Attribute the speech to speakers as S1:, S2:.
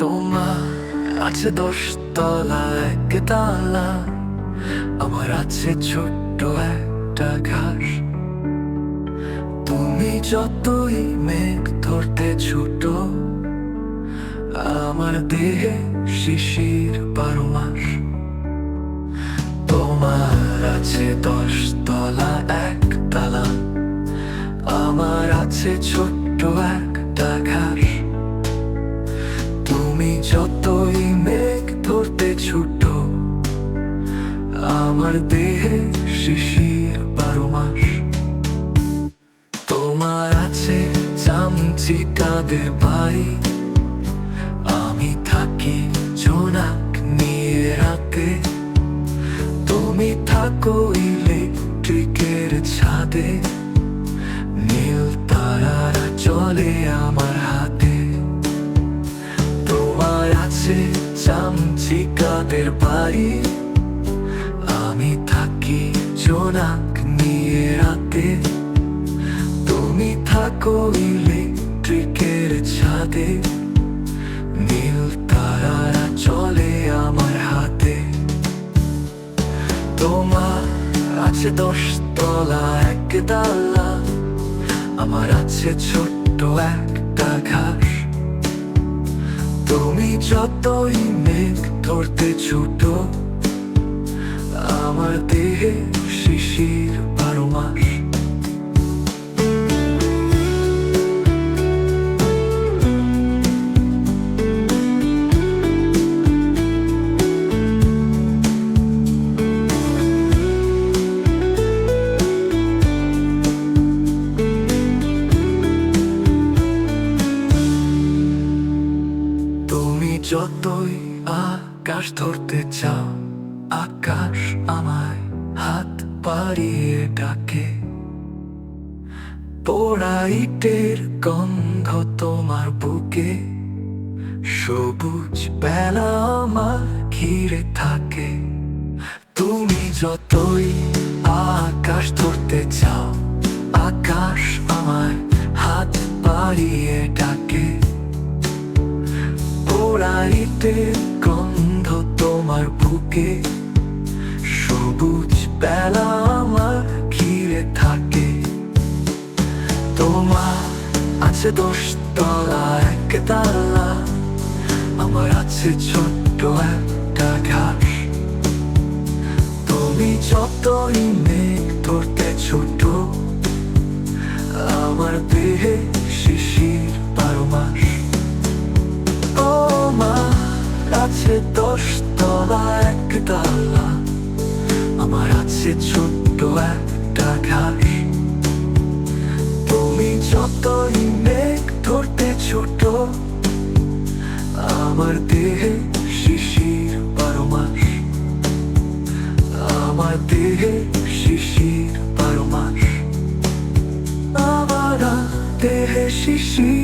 S1: তোমার আছে দশ তলা এক তালা, আমার আছে ছোট্ট একটা ঘাস। তুমি যতই মেঘ ধরতে ছোট, আমার দেহে শিশির বারো মাস তোমার আছে দশ তলা এক তালা, আমার আছে ছোট্ট একটা ছোট। আমার দেহে শিশির বারো মাস। তোমার আছে চামচি কাদের বাড়ি আমি থাকি জোনাক নিয়ে রাতে। তুমি থাকো ইলেকট্রিকের ছাদে। নীল তারারা চলে আমার হাতে। তোমার আছে চামচি কাদের বাড়ি। আমি থাকি জোনাক নিয়ে রাতে। তুমি থাকো ইলেকট্রিকের ছাদে। নীল তারারা চলে আমার হাতে। তোমার আছে দশ তলা। আমার আছে ছোট্ট একটা ঘাস। তুমি যতই মেঘ ধরতে ছুট আমার দেহে শিশির বারো মাস। যতই আকাশ ধরতে চাও, আকাশ আমায় হাত বাড়িয়ে ডাকে। পোড়া ইটের গন্ধ তোমার বুকে, সবুজ বেলা আমার ঘিরে থাকে। তুমি যতই আকাশ ধরতে চাও, আকাশ আমায় হাত বাড়িয়ে ডাকে। পোড়াইতে গন্ধ তোমার বুকে। সবুজ বেলা আমার ঘিরে থাকে। তোমার আছে দশ তলা এক তালা। আমার আছে ছোট্ট একটা ঘাস। তুমি যতই মেঘ ধরতে ছোট আমার আছে ছোট্ট একটা ছোট, আমার দেহে শিশির বারো মাস আমার দেহে শিশির বারো মাস আমার দেহে শিশির